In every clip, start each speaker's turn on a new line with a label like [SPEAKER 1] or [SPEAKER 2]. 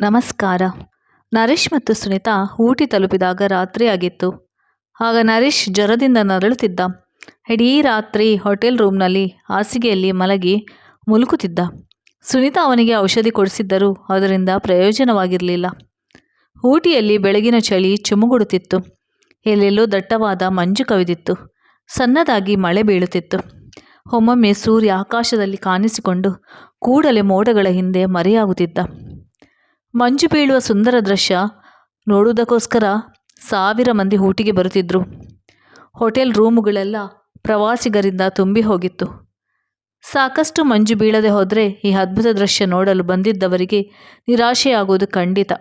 [SPEAKER 1] ನಮಸ್ಕಾರ. ನರೇಶ್ ಮತ್ತು ಸುನಿತಾ ಊಟಿ ತಲುಪಿದಾಗ ರಾತ್ರಿಯಾಗಿತ್ತು ಆಗ ನರೇಶ್ ಜ್ವರದಿಂದ ನರಳುತ್ತಿದ್ದ. ಇಡೀ ರಾತ್ರಿ ಹೋಟೆಲ್ ರೂಮ್ನಲ್ಲಿ ಹಾಸಿಗೆಯಲ್ಲಿ ಮಲಗಿ ಮುಲುಕುತ್ತಿದ್ದ ಸುನಿತಾ ಅವನಿಗೆ ಔಷಧಿ ಕೊಡಿಸಿದ್ದರೂ ಅದರಿಂದ ಪ್ರಯೋಜನವಾಗಿರಲಿಲ್ಲ. ಊಟಿಯಲ್ಲಿ ಬೆಳಗಿನ ಚಳಿ ಚುಮುಗುಡುತ್ತಿತ್ತು. ಎಲ್ಲೆಲ್ಲೋ ದಟ್ಟವಾದ ಮಂಜು ಕವಿದಿತ್ತು. ಸಣ್ಣದಾಗಿ ಮಳೆ ಬೀಳುತ್ತಿತ್ತು. ಒಮ್ಮೊಮ್ಮೆ ಸೂರ್ಯ ಆಕಾಶದಲ್ಲಿ ಕಾಣಿಸಿಕೊಂಡು ಕೂಡಲೇ ಮೋಡಗಳ ಹಿಂದೆ ಮರೆಯಾಗುತ್ತಿದ್ದ. ಮಂಜು ಬೀಳುವ ಸುಂದರ ದೃಶ್ಯ ನೋಡುವುದಕ್ಕೋಸ್ಕರ ಸಾವಿರ ಮಂದಿ ಊಟಿಗೆ ಬರುತ್ತಿದ್ದರು ಹೋಟೆಲ್ ರೂಮುಗಳೆಲ್ಲ ಪ್ರವಾಸಿಗರಿಂದ ತುಂಬಿ ಹೋಗಿತ್ತು. ಸಾಕಷ್ಟು ಮಂಜು ಬೀಳದೆ ಹೋದರೆ ಈ ಅದ್ಭುತ ದೃಶ್ಯ ನೋಡಲು ಬಂದಿದ್ದವರಿಗೆ ನಿರಾಶೆಯಾಗುವುದು ಖಂಡಿತ.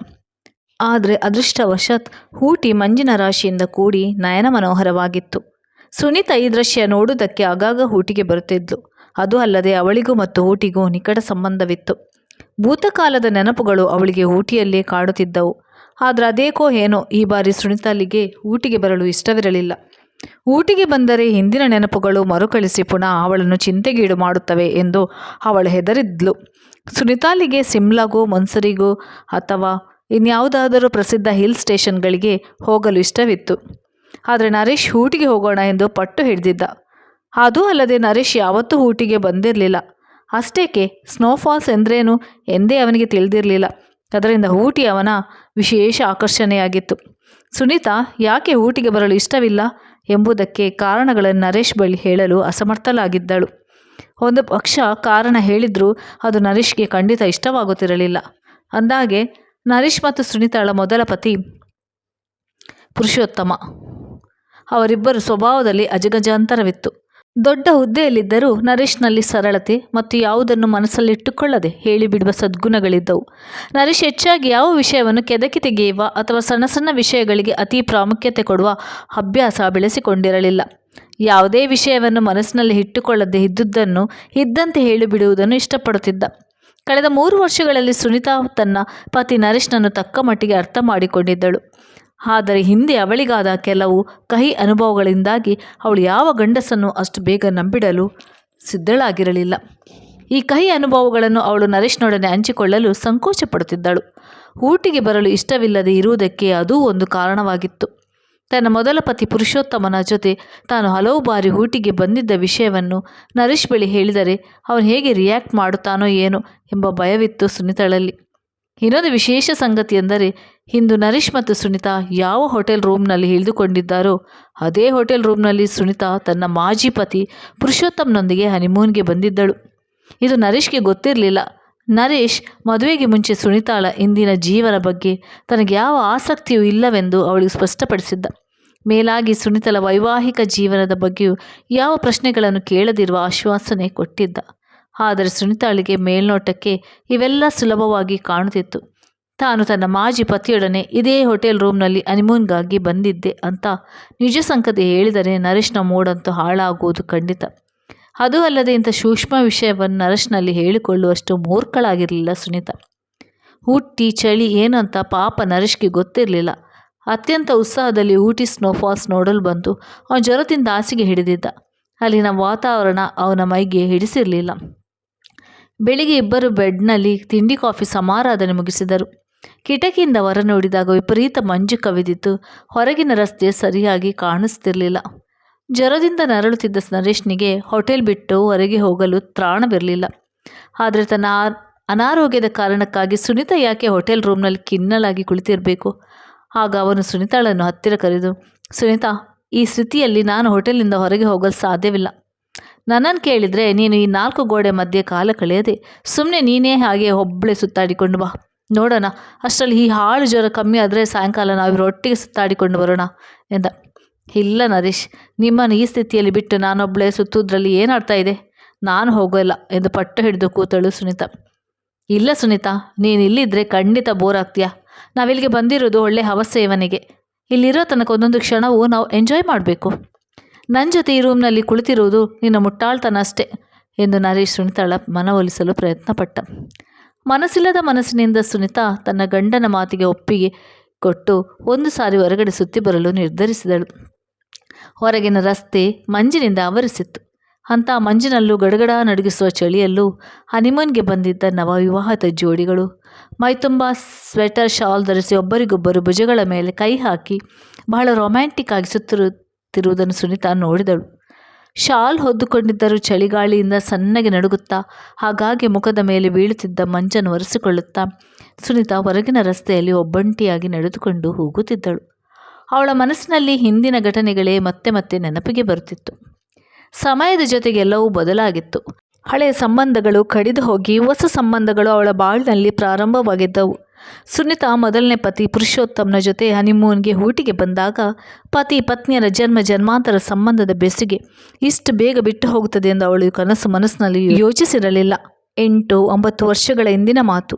[SPEAKER 1] ಆದರೆ ಅದೃಷ್ಟವಶಾತ್ ಊಟಿ ಮಂಜಿನ ರಾಶಿಯಿಂದ ಕೂಡಿ ನಯನ ಮನೋಹರವಾಗಿತ್ತು. ಸುನೀತಾ ಈ ದೃಶ್ಯ ನೋಡುವುದಕ್ಕೆ ಆಗಾಗ ಊಟಿಗೆ ಬರುತ್ತಿದ್ಲು. ಅದು ಅಲ್ಲದೆ ಅವಳಿಗೂ ಮತ್ತು ಊಟಿಗೂ ನಿಕಟ ಸಂಬಂಧವಿತ್ತು. ಭೂತಕಾಲದ ನೆನಪುಗಳು ಅವಳಿಗೆ ಊಟಿಯಲ್ಲೇ ಕಾಡುತ್ತಿದ್ದವು. ಆದರೆ ಅದೇಕೋ ಏನೋ ಈ ಬಾರಿ ಸುನಿತಾಲಿಗೆ ಊಟಿಗೆ ಬರಲು ಇಷ್ಟವಿರಲಿಲ್ಲ. ಊಟಿಗೆ ಬಂದರೆ ಹಿಂದಿನ ನೆನಪುಗಳು ಮರುಕಳಿಸಿ ಪುನಃ ಅವಳನ್ನು ಚಿಂತೆಗೀಡು ಮಾಡುತ್ತವೆ ಎಂದು ಅವಳು ಹೆದರಿದ್ಲು. ಸುನಿತಾಲಿಗೆ ಸಿಮ್ಲಾಗೂ, ಮನ್ಸರಿಗೂ ಅಥವಾ ಇನ್ಯಾವುದಾದರೂ ಪ್ರಸಿದ್ಧ ಹಿಲ್ ಸ್ಟೇಷನ್ಗಳಿಗೆ ಹೋಗಲು ಇಷ್ಟವಿತ್ತು. ಆದರೆ ನರೇಶ್ ಊಟಿಗೆ ಹೋಗೋಣ ಎಂದು ಪಟ್ಟು ಹಿಡಿದಿದ್ದ. ಅದೂ ಅಲ್ಲದೆ ನರೇಶ್ ಯಾವತ್ತೂ ಊಟಿಗೆ ಬಂದಿರಲಿಲ್ಲ. ಅಷ್ಟೇಕೆ? ಸ್ನೋಫಾಲ್ಸ್ ಎಂದ್ರೇನು? ಎಂದೇ ಅವನಿಗೆ ತಿಳಿದಿರಲಿಲ್ಲ. ಅದರಿಂದ ಊಟಿ ಅವನ ವಿಶೇಷ ಆಕರ್ಷಣೆಯಾಗಿತ್ತು. ಸುನೀತಾ, ಯಾಕೆ ಊಟಿಗೆ ಬರಲು ಇಷ್ಟವಿಲ್ಲ? ಎಂಬುದಕ್ಕೆ ಕಾರಣಗಳನ್ನು ನರೇಶ್ ಬಳಿ ಹೇಳಲು ಅಸಮರ್ಥಲಾಗಿದ್ದಳು ಒಂದು ಪಕ್ಷ ಕಾರಣ ಹೇಳಿದರೂ ಅದು ನರೇಶ್ಗೆ ಖಂಡಿತ ಇಷ್ಟವಾಗುತ್ತಿರಲಿಲ್ಲ. ಅಂದಾಗೆ, ನರೇಶ್ ಮತ್ತು ಸುನೀತಾಳ ಮೊದಲ ಪತಿ ಪುರುಷೋತ್ತಮ. ಅವರಿಬ್ಬರು ಸ್ವಭಾವದಲ್ಲಿ ಅಜಗಜಾಂತರವಿತ್ತು. ದೊಡ್ಡ ಹುದ್ದೆಯಲ್ಲಿದ್ದರೂ ನರೇಶ್ನಲ್ಲಿ ಸರಳತೆ ಮತ್ತು ಯಾವುದನ್ನು ಮನಸ್ಸಲ್ಲಿಟ್ಟುಕೊಳ್ಳದೆ ಹೇಳಿಬಿಡುವ ಸದ್ಗುಣಗಳಿದ್ದವು. ನರೇಶ್ ಹೆಚ್ಚಾಗಿ ಯಾವ ವಿಷಯವನ್ನು ಕೆದಕಿ ತೆಗೆಯುವ ಅಥವಾ ಸಣ್ಣ ಸಣ್ಣ ವಿಷಯಗಳಿಗೆ ಅತಿ ಪ್ರಾಮುಖ್ಯತೆ ಕೊಡುವ ಅಭ್ಯಾಸ ಬೆಳೆಸಿಕೊಂಡಿರಲಿಲ್ಲ. ಯಾವುದೇ ವಿಷಯವನ್ನು ಮನಸ್ಸಿನಲ್ಲಿ ಇಟ್ಟುಕೊಳ್ಳದೆ ಇದ್ದುದನ್ನು, ಇದ್ದಂತೆ ಹೇಳಿಬಿಡುವುದನ್ನು ಇಷ್ಟಪಡುತ್ತಿದ್ದ. ಕಳೆದ ಮೂರು ವರ್ಷಗಳಲ್ಲಿ ಸುನಿತಾ ತನ್ನ ಪತಿ ನರೇಶ್ನನ್ನು ತಕ್ಕ ಮಟ್ಟಿಗೆ ಅರ್ಥ ಮಾಡಿಕೊಂಡಿದ್ದಳು. ಆದರೆ ಹಿಂದೆ ಅವಳಿಗಾದ ಕೆಲವು ಕಹಿ ಅನುಭವಗಳಿಂದಾಗಿ ಅವಳು ಯಾವ ಗಂಡಸನ್ನು ಅಷ್ಟು ಬೇಗ ನಂಬಿಡಲು ಸಿದ್ಧಳಾಗಿರಲಿಲ್ಲ. ಈ ಕಹಿ ಅನುಭವಗಳನ್ನು ಅವಳು ನರೇಶ್ನೊಡನೆ ಹಂಚಿಕೊಳ್ಳಲು ಸಂಕೋಚ ಪಡುತ್ತಿದ್ದಳು ಊಟಿಗೆ ಬರಲು ಇಷ್ಟವಿಲ್ಲದೆ ಇರುವುದಕ್ಕೆ ಅದೂ ಒಂದು ಕಾರಣವಾಗಿತ್ತು. ತನ್ನ ಮೊದಲ ಪತಿ ಪುರುಷೋತ್ತಮನ ಜೊತೆ ತಾನು ಹಲವು ಬಾರಿ ಊಟಿಗೆ ಬಂದಿದ್ದ ವಿಷಯವನ್ನು ನರೇಶ್ ಬಳಿ ಹೇಳಿದರೆ ಅವನು ಹೇಗೆ ರಿಯಾಕ್ಟ್ ಮಾಡುತ್ತಾನೋ ಏನೋ ಎಂಬ ಭಯವಿತ್ತು ಸುನಿತಳಲ್ಲಿ. ಇನ್ನೊಂದು ವಿಶೇಷ ಸಂಗತಿ ಎಂದರೆ, ಇಂದು ನರೇಶ್ ಮತ್ತು ಸುನಿತಾ ಯಾವ ಹೋಟೆಲ್ ರೂಮ್ನಲ್ಲಿ ಇಳಿದುಕೊಂಡಿದ್ದಾರೋ, ಅದೇ ಹೋಟೆಲ್ ರೂಮ್ನಲ್ಲಿ ಸುನಿತಾ ತನ್ನ ಮಾಜಿ ಪತಿ ಪುರುಷೋತ್ತಮ್ನೊಂದಿಗೆ ಹನಿಮೂನ್ಗೆ ಬಂದಿದ್ದಳು. ಇದು ನರೇಶ್ಗೆ ಗೊತ್ತಿರಲಿಲ್ಲ. ನರೇಶ್ ಮದುವೆಗೆ ಮುಂಚೆ ಸುನಿತಾಳ ಇಂದಿನ ಜೀವನ ಬಗ್ಗೆ ತನಗೆ ಯಾವ ಆಸಕ್ತಿಯೂ ಇಲ್ಲವೆಂದು ಅವಳಿಗೆ ಸ್ಪಷ್ಟಪಡಿಸಿದ್ದ. ಮೇಲಾಗಿ ಸುನಿತಳ ವೈವಾಹಿಕ ಜೀವನದ ಬಗ್ಗೆಯೂ ಯಾವ ಪ್ರಶ್ನೆಗಳನ್ನು ಕೇಳದಿರುವ ಆಶ್ವಾಸನೆ ಕೊಟ್ಟಿದ್ದ. ಆದರೆ ಸುನಿತಾಳಿಗೆ ಮೇಲ್ನೋಟಕ್ಕೆ ಇವೆಲ್ಲ ಸುಲಭವಾಗಿ ಕಾಣುತ್ತಿತ್ತು. ತಾನು ತನ್ನ ಮಾಜಿ ಪತಿಯೊಡನೆ ಇದೇ ಹೋಟೆಲ್ ರೂಮ್ನಲ್ಲಿ ಅನಿಮೂನ್ಗಾಗಿ ಬಂದಿದ್ದೆ ಅಂತ ನಿಜ ಸಂಕತೆ ಹೇಳಿದರೆ ನರೇಶ್ನ ಮೂಡಂತೂ ಹಾಳಾಗುವುದು ಖಂಡಿತ. ಅದು ಅಲ್ಲದೆ ಇಂಥ ಸೂಕ್ಷ್ಮ ವಿಷಯವನ್ನು ನರೇಶ್ನಲ್ಲಿ ಹೇಳಿಕೊಳ್ಳುವಷ್ಟು ಮೂರ್ಖಳಾಗಿರಲಿಲ್ಲ ಸುನೀತಾ. ಹುಟ್ಟಿ, ಚಳಿ ಏನಂತ ಪಾಪ ನರೇಶ್ಗೆ ಗೊತ್ತಿರಲಿಲ್ಲ. ಅತ್ಯಂತ ಉತ್ಸಾಹದಲ್ಲಿ ಊಟಿ ಸ್ನೋಫಾಲ್ಸ್ ನೋಡಲು ಬಂದು ಅವನ ಜ್ವರದಿಂದ ಹಾಸಿಗೆ ಹಿಡಿದಿದ್ದ. ಅಲ್ಲಿನ ವಾತಾವರಣ ಅವನ ಮೈಗೆ ಹಿಡಿಸಿರಲಿಲ್ಲ. ಬೆಳಿಗ್ಗೆ ಇಬ್ಬರು ಬೆಡ್ನಲ್ಲಿ ತಿಂಡಿ, ಕಾಫಿ, ಸಮಾರಾಧನೆ ಮುಗಿಸಿದರು. ಕಿಟಕಿಯಿಂದ ಹೊರ ನೋಡಿದಾಗ ವಿಪರೀತ ಮಂಜು ಕವಿದಿತ್ತು. ಹೊರಗಿನ ರಸ್ತೆ ಸರಿಯಾಗಿ ಕಾಣಿಸ್ತಿರಲಿಲ್ಲ. ಜ್ವರದಿಂದ ನರಳುತ್ತಿದ್ದ ನರೇಶ್ನಿಗೆ ಹೋಟೆಲ್ ಬಿಟ್ಟು ಹೊರಗೆ ಹೋಗಲು ತ್ರಾಣವಿರಲಿಲ್ಲ ಆದರೆ ತನ್ನ ಅನಾರೋಗ್ಯದ ಕಾರಣಕ್ಕಾಗಿ ಸುನಿತಾ ಯಾಕೆ ಹೋಟೆಲ್ ರೂಮ್ನಲ್ಲಿ ಕಿನ್ನಲಾಗಿ ಕುಳಿತಿರಬೇಕು? ಆಗ ಅವನು ಸುನಿತಾಳನ್ನು ಹತ್ತಿರ ಕರೆದು, ಸುನಿತಾ, ಈ ಸ್ಥಿತಿಯಲ್ಲಿ ನಾನು ಹೋಟೆಲ್ನಿಂದ ಹೊರಗೆ ಹೋಗಲು ಸಾಧ್ಯವಿಲ್ಲ. ನನ್ನನ್ನು ಕೇಳಿದರೆ ನೀನು ಈ ನಾಲ್ಕು ಗೋಡೆ ಮಧ್ಯೆ ಕಾಲ ಕಳೆಯದೆ ಸುಮ್ಮನೆ ನೀನೇ ಹಾಗೆ ಒಬ್ಬಳೆ ಸುತ್ತಾಡಿಕೊಂಡು ಬಾ. ನೋಡೋಣ, ಅಷ್ಟರಲ್ಲಿ ಈ ಹಾಳು ಜ್ವರ ಕಮ್ಮಿ ಆದರೆ ಸಾಯಂಕಾಲ ನಾವು ಒಟ್ಟಿಗೆ ಸುತ್ತಾಡಿಕೊಂಡು ಬರೋಣ ಎಂದ. ಇಲ್ಲ ನರೇಶ್, ನಿಮ್ಮನ್ನು ಈ ಸ್ಥಿತಿಯಲ್ಲಿ ಬಿಟ್ಟು ನಾನೊಬ್ಬಳೇ ಸುತ್ತುವುದರಲ್ಲಿ ಏನಾಡ್ತಾ ಇದೆ? ನಾನು ಹೋಗೋಲ್ಲ ಎಂದು ಪಟ್ಟು ಹಿಡಿದು ಕೂತಳು ಸುನೀತಾ. ಇಲ್ಲ ಸುನೀತಾ, ನೀನು ಇಲ್ಲಿದ್ದರೆ ಖಂಡಿತ ಬೋರ್ ಆಗ್ತೀಯಾ? ನಾವಿಲ್ಲಿಗೆ ಬಂದಿರೋದು ಒಳ್ಳೆ ಹವಸ್ಸೇವನೆಗೆ ಇಲ್ಲಿರೋ ತನಕ ಒಂದೊಂದು ಕ್ಷಣವು ನಾವು ಎಂಜಾಯ್ ಮಾಡಬೇಕು. ನನ್ನ ಜೊತೆ ಈ ರೂಮ್ನಲ್ಲಿ ಕುಳಿತಿರುವುದು ನಿನ್ನ ಮುಟ್ಟಾಳ್ತನ ಅಷ್ಟೇ ಎಂದು ನರೇಶ್ ಸುನಿತಾಳ ಮನವೊಲಿಸಲು ಪ್ರಯತ್ನಪಟ್ಟ. ಮನಸ್ಸಿಲ್ಲದ ಮನಸ್ಸಿನಿಂದ ಸುನಿತಾ ತನ್ನ ಗಂಡನ ಮಾತಿಗೆ ಒಪ್ಪಿಗೆ ಕೊಟ್ಟು ಒಂದು ಸಾರಿ ಹೊರಗಡೆ ಸುತ್ತಿ ಬರಲು ನಿರ್ಧರಿಸಿದಳು. ಹೊರಗಿನ ರಸ್ತೆ ಮಂಜಿನಿಂದ ಆವರಿಸಿತ್ತು. ಅಂಥ ಮಂಜಿನಲ್ಲೂ ಗಡಗಡ ನಡುಗಿಸುವ ಚಳಿಯಲ್ಲೂ ಹನಿಮೂನ್ಗೆ ಬಂದಿದ್ದ ನವವಿವಾಹಿತ ಜೋಡಿಗಳು, ಮೈತುಂಬ ಸ್ವೆಟರ್, ಶಾಲ್ ಧರಿಸಿ ಒಬ್ಬರಿಗೊಬ್ಬರು ಭುಜಗಳ ಮೇಲೆ ಕೈ ಹಾಕಿ ಬಹಳ ರೊಮ್ಯಾಂಟಿಕ್ ಆಗಿ ಸುತ್ತಿರುತ್ತಿರುವುದನ್ನು ಸುನೀತಾ ನೋಡಿದಳು. ಶಾಲ್ ಹೊದ್ದುಕೊಂಡಿದ್ದರೂ ಚಳಿಗಾಳಿಯಿಂದ ಸಣ್ಣಗೆ ನಡುಗುತ್ತಾ, ಹಾಗಾಗಿ ಮುಖದ ಮೇಲೆ ಬೀಳುತ್ತಿದ್ದ ಮಂಚನ್ನು ಒರೆಸಿಕೊಳ್ಳುತ್ತಾ, ಸುನೀತಾ ಹೊರಗಿನ ರಸ್ತೆಯಲ್ಲಿ ಒಬ್ಬಂಟಿಯಾಗಿ ನಡೆದುಕೊಂಡು ಹೋಗುತ್ತಿದ್ದಳು. ಅವಳ ಮನಸ್ಸಿನಲ್ಲಿ ಹಿಂದಿನ ಘಟನೆಗಳೇ ಮತ್ತೆ ಮತ್ತೆ ನೆನಪಿಗೆ ಬರುತ್ತಿತ್ತು. ಸಮಯದ ಜೊತೆಗೆ ಎಲ್ಲವೂ ಬದಲಾಗಿತ್ತು. ಹಳೆಯ ಸಂಬಂಧಗಳು ಕಡಿದು ಹೋಗಿ ಹೊಸ ಸಂಬಂಧಗಳು ಅವಳ ಬಾಳಿನಲ್ಲಿ ಪ್ರಾರಂಭವಾಗಿದ್ದವು. ಸುನಿತಾ ಮೊದಲನೇ ಪತಿ ಪುರುಷೋತ್ತಮ್ನ ಜೊತೆ ಹನಿಮೂನ್ಗೆ ಊಟಿಗೆ ಬಂದಾಗ ಪತಿ ಪತ್ನಿಯರ ಜನ್ಮ ಜನ್ಮಾಂತರ ಸಂಬಂಧದ ಬೆಸುಗೆ ಇಷ್ಟು ಬೇಗ ಬಿಟ್ಟು ಹೋಗುತ್ತದೆ ಎಂದು ಅವಳು ಕನಸು ಮನಸ್ಸಿನಲ್ಲಿ ಯೋಚಿಸಿರಲಿಲ್ಲ. ಎಂಟು ಒಂಬತ್ತು ವರ್ಷಗಳ ಹಿಂದಿನ ಮಾತು.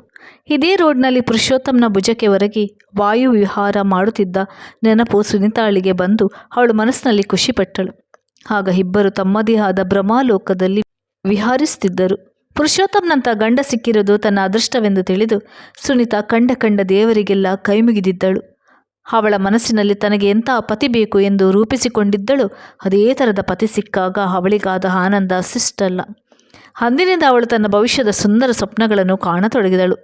[SPEAKER 1] ಇದೇ ರೋಡ್ನಲ್ಲಿ ಪುರುಷೋತ್ತಮ್ನ ಭುಜಕ್ಕೆ ಒರಗಿ ವಾಯು ವಿಹಾರ ಮಾಡುತ್ತಿದ್ದ ನೆನಪು ಸುನಿತಾಳಿಗೆ ಬಂದು ಅವಳು ಮನಸ್ಸಿನಲ್ಲಿ ಖುಷಿಪಟ್ಟಳು ಆಗ ಇಬ್ಬರು ತಮ್ಮದೇ ಆದ ಭ್ರಮಾಲೋಕದಲ್ಲಿ ವಿಹಾರಿಸುತ್ತಿದ್ದರು. ಪುರುಷೋತ್ತಮ್ನಂಥ ಗಂಡ ಸಿಕ್ಕಿರೋದು ತನ್ನ ಅದೃಷ್ಟವೆಂದು ತಿಳಿದು ಸುನಿತಾ ಕಂಡ ಕಂಡ ದೇವರಿಗೆಲ್ಲ ಕೈಮುಗಿದಿದ್ದಳು. ಅವಳ ಮನಸ್ಸಿನಲ್ಲಿ ತನಗೆ ಎಂಥ ಪತಿ ಬೇಕು ಎಂದು ರೂಪಿಸಿಕೊಂಡಿದ್ದಳು, ಅದೇ ಥರದ ಪತಿ ಸಿಕ್ಕಾಗ ಅವಳಿಗಾದ ಆನಂದ ಅಷ್ಟಲ್ಲ ಅಂದಿನಿಂದ ಅವಳು ತನ್ನ ಭವಿಷ್ಯದ ಸುಂದರ ಸ್ವಪ್ನಗಳನ್ನು ಕಾಣತೊಡಗಿದಳು.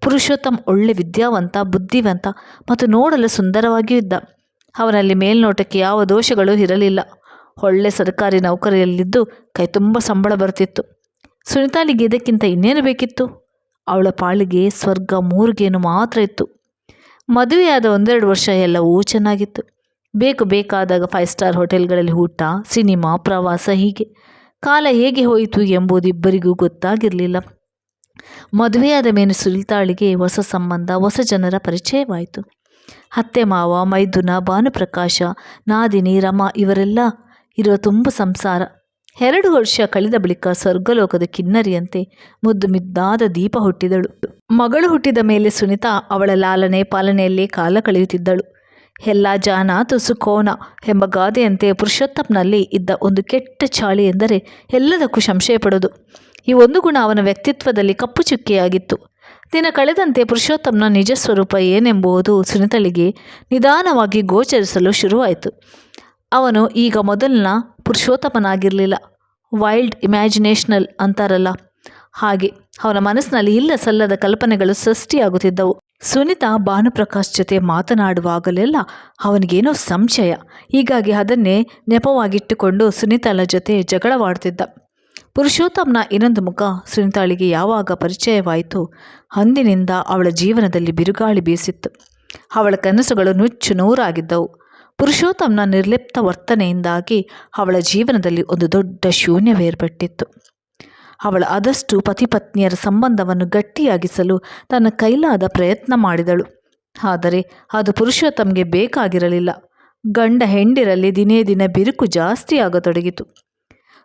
[SPEAKER 1] ಪುರುಷೋತ್ತಮ್ ಒಳ್ಳೆ ವಿದ್ಯಾವಂತ, ಬುದ್ಧಿವಂತ ಮತ್ತು ನೋಡಲು ಸುಂದರವಾಗಿಯೂ ಇದ್ದ. ಅವನಲ್ಲಿ ಮೇಲ್ನೋಟಕ್ಕೆ ಯಾವ ದೋಷಗಳು ಇರಲಿಲ್ಲ. ಒಳ್ಳೆ ಸರ್ಕಾರಿ ನೌಕರಿಯಲ್ಲಿದ್ದು ಕೈ ತುಂಬ ಸಂಬಳ ಬರ್ತಿತ್ತು. ಸುನಿತಾಳಿಗೆ ಇದಕ್ಕಿಂತ ಇನ್ನೇನು ಬೇಕಿತ್ತು? ಅವಳ ಪಾಳಿಗೆ ಸ್ವರ್ಗ ಮೂರ್ಗೇನು ಮಾತ್ರ ಇತ್ತು. ಮದುವೆಯಾದ ಒಂದೆರಡು ವರ್ಷ ಎಲ್ಲವೂ ಚೆನ್ನಾಗಿತ್ತು. ಬೇಕು ಬೇಕಾದಾಗ ಫೈವ್ ಸ್ಟಾರ್ ಹೋಟೆಲ್ಗಳಲ್ಲಿ ಊಟ, ಸಿನಿಮಾ, ಪ್ರವಾಸ ಹೀಗೆ. ಕಾಲ ಹೇಗೆ ಹೋಯಿತು ಎಂಬುದು ಇಬ್ಬರಿಗೂ ಗೊತ್ತಾಗಿರಲಿಲ್ಲ. ಮದುವೆಯಾದ ಮೇಲೆ ಸುನಿತಾಳಿಗೆ ಹೊಸ ಸಂಬಂಧ, ಹೊಸ ಜನರ ಪರಿಚಯವಾಯಿತು. ಅತ್ತೆ ಮಾವ, ಮೈದುನ, ಭಾನುಪ್ರಕಾಶ, ನಾದಿನಿ, ರಮಾ ಇವರೆಲ್ಲ ಇರುವ ತುಂಬ ಸಂಸಾರ. ಎರಡು ವರ್ಷ ಕಳೆದ ಬಳಿಕ ಸ್ವರ್ಗಲೋಕದ ಕಿನ್ನರಿಯಂತೆ ಮುದ್ದು ಮಿದ್ದಾದ ದೀಪ ಹುಟ್ಟಿದಳು. ಮಗಳು ಹುಟ್ಟಿದ ಮೇಲೆ ಸುನಿತಾ ಅವಳ ಲಾಲನೆ ಪಾಲನೆಯಲ್ಲಿ ಕಾಲ ಕಳೆಯುತ್ತಿದ್ದಳು. ಎಲ್ಲ ಜಾನ ತುಸು ಕೋನ ಎಂಬ ಗಾದೆಯಂತೆ ಪುರುಷೋತ್ತಮ್ನಲ್ಲಿ ಇದ್ದ ಒಂದು ಕೆಟ್ಟ ಚಾಳಿ ಎಂದರೆ ಎಲ್ಲದಕ್ಕೂ ಸಂಶಯ ಪಡೋದು ಈ ಒಂದು ಗುಣ ಅವನ ವ್ಯಕ್ತಿತ್ವದಲ್ಲಿ ಕಪ್ಪು ಚುಕ್ಕೆಯಾಗಿತ್ತು. ದಿನ ಕಳೆದಂತೆ ಪುರುಷೋತ್ತಮ್ನ ನಿಜ ಸ್ವರೂಪ ಏನೆಂಬುದು ಸುನಿತಳಿಗೆ ನಿಧಾನವಾಗಿ ಗೋಚರಿಸಲು ಶುರುವಾಯಿತು. ಅವನು ಈಗ ಮೊದಲಿನ ಪುರುಷೋತ್ತಮನಾಗಿರಲಿಲ್ಲ ವೈಲ್ಡ್ ಇಮ್ಯಾಜಿನೇಷನಲ್ ಅಂತಾರಲ್ಲ. ಹಾಗೆ ಅವನ ಮನಸ್ಸಿನಲ್ಲಿ ಇಲ್ಲ ಸಲ್ಲದ ಕಲ್ಪನೆಗಳು ಸೃಷ್ಟಿಯಾಗುತ್ತಿದ್ದವು. ಸುನಿತಾ ಭಾನುಪ್ರಕಾಶ್ ಜೊತೆ ಮಾತನಾಡುವಾಗಲೆಲ್ಲ ಅವನಿಗೇನೋ ಸಂಶಯ. ಹೀಗಾಗಿ ಅದನ್ನೇ ನೆಪವಾಗಿಟ್ಟುಕೊಂಡು ಸುನಿತಾಳ ಜೊತೆ ಜಗಳವಾಡ್ತಿದ್ದ. ಪುರುಷೋತ್ತಮ್ನ ಇನ್ನೊಂದು ಮುಖ ಸುನಿತಾಳಿಗೆ ಯಾವಾಗ ಪರಿಚಯವಾಯಿತು ಅಂದಿನಿಂದ ಅವಳ ಜೀವನದಲ್ಲಿ ಬಿರುಗಾಳಿ ಬೀಸಿತ್ತು. ಅವಳ ಕನಸುಗಳು ನುಚ್ಚು ನೂರಾಗಿದ್ದವು. ಪುರುಷೋತ್ತಮ್ನ ನಿರ್ಲಿಪ್ತ ವರ್ತನೆಯಿಂದಾಗಿ ಅವಳ ಜೀವನದಲ್ಲಿ ಒಂದು ದೊಡ್ಡ ಶೂನ್ಯವೇರ್ಪಟ್ಟಿತ್ತು. ಅವಳ ಆದಷ್ಟು ಪತಿಪತ್ನಿಯರ ಸಂಬಂಧವನ್ನು ಗಟ್ಟಿಯಾಗಿಸಲು ತನ್ನ ಕೈಲಾದ ಪ್ರಯತ್ನ ಮಾಡಿದಳು. ಆದರೆ ಅದು ಪುರುಷೋತ್ತಮ್ಗೆ ಬೇಕಾಗಿರಲಿಲ್ಲ. ಗಂಡ ಹೆಂಡಿರಲ್ಲಿ ದಿನೇ ದಿನ ಬಿರುಕು ಜಾಸ್ತಿಯಾಗತೊಡಗಿತು